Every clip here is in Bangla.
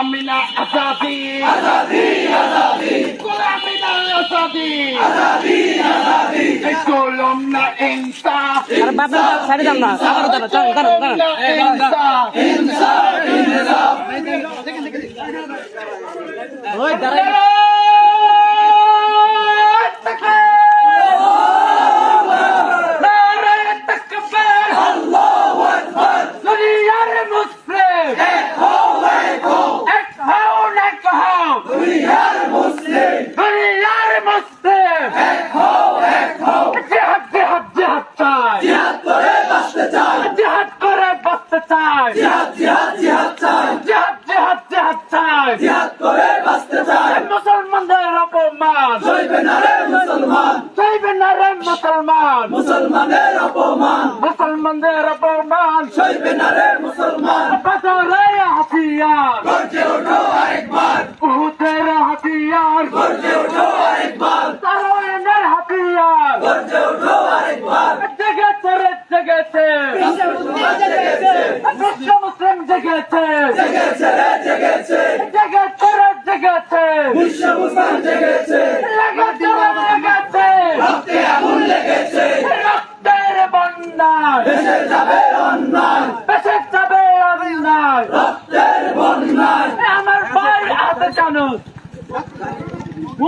এই গোলামি না আজাদি। গোলামি না আজাদি এই গোলাম না। হিংসা আরে বাপের সাইডে যান না আবার দাঁড়া দাঁড়ান দাঁড়ান দাঁড়ান হিংসা ওই দাঁড়াই নারায়ে তাকবীর। আল্লাহু মুসলমানদের অপমান। সইবে না রে মুসলমান। চাইবে না রে মুসলমান। মুসলমানের অপমান। মুসলমানদের অপমান। সইবে না রে মুসলমান। হাতিয়ার গর্জে ওঠো আরেকবার উহুদের হাতিয়ার গর্জে ওঠো আরেকবার তারায়নের হাতিয়ার গর্জে ওঠো আরেকবার জেগেছে রে জেগেছে বিশ্ব মুসলিম জেগেছে জেগেছে রে জেগেছে জেগেছে রে জেগেছে বিশ্ব মুসলমান জেগেছে রক্তে আগুন লেগেছে। রক্তের বন্যায়। দেশে যাবে অন্যায়। বেঁচে যাবে অন্যায়। রক্তের বন্যায়। আমার ভাই আছে কেন?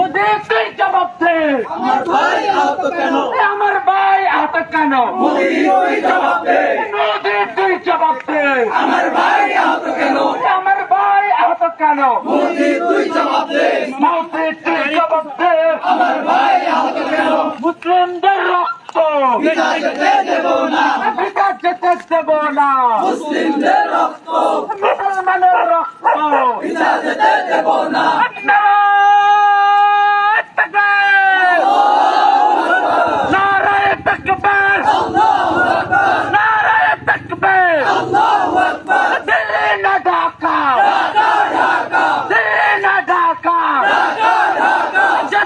ওদের তুই জবাব দে আমার ভাই আহত কেন? আমার ভাই আছে কেন? মোদি ওই জবাব দে ওদের তুই জবাব দে আমার ভাই আহত কেন কেন? মোদি তুই জবাব দে। ওদের তুই জবাব দে। আমার ভাই আহত কেন? মুসলিমদের রক্ত। পিতা যেতে দেব না। বিকাশ যেতে দেব না। মুসলিমদের রক্ত। মুসলমানের রক্ত। পিতা যেতে দেব না। নারায় তাকবীর।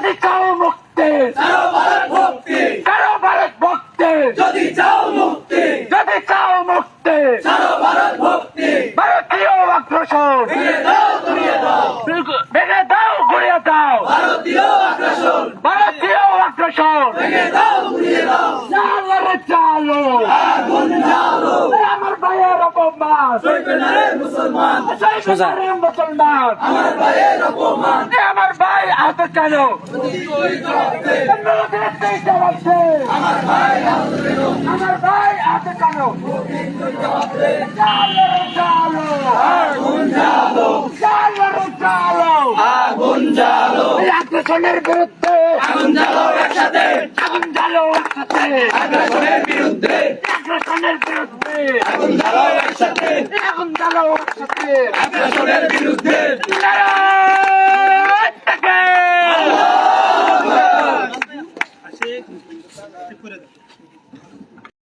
যদি চাও মুক্তি। চাও ভারত ভক্তি কারও ভারত ভক্তি যদি চাও মুক্তি। যদি চাও মুক্তি। চাও ভারত ভক্তি ভারতীয় আগ্রাসন। ভেঙে দাও ঘুরিয়ে দাও। ভেঙে দাও দাও। ভারতীয় আগ্রাসন। ভারতীয় আগ্রাসন। ভেঙে দাও ঘুরিয়ে দাও। চালো চালো। আগুন ভাইয়ের অপমান মুসলমান। মুসলমান। আমার ভাইয়ের অপমান। আমার ভাই আহত কেন আমার ভাই আমার ভাই আহত কেন চালো রে চালো চালো চালো আগুন জ্বালো। আগ্রাসনের বিরুদ্ধে। আগুন জ্বালো একসাথে। আগুন জ্বালো একসাথে। আগ্রাসনের বিরুদ্ধে। আগ্রাসনের বিরুদ্ধে। আগুন জ্বালো একসাথে আগুন জ্বালো একসাথে বিরুদ্ধে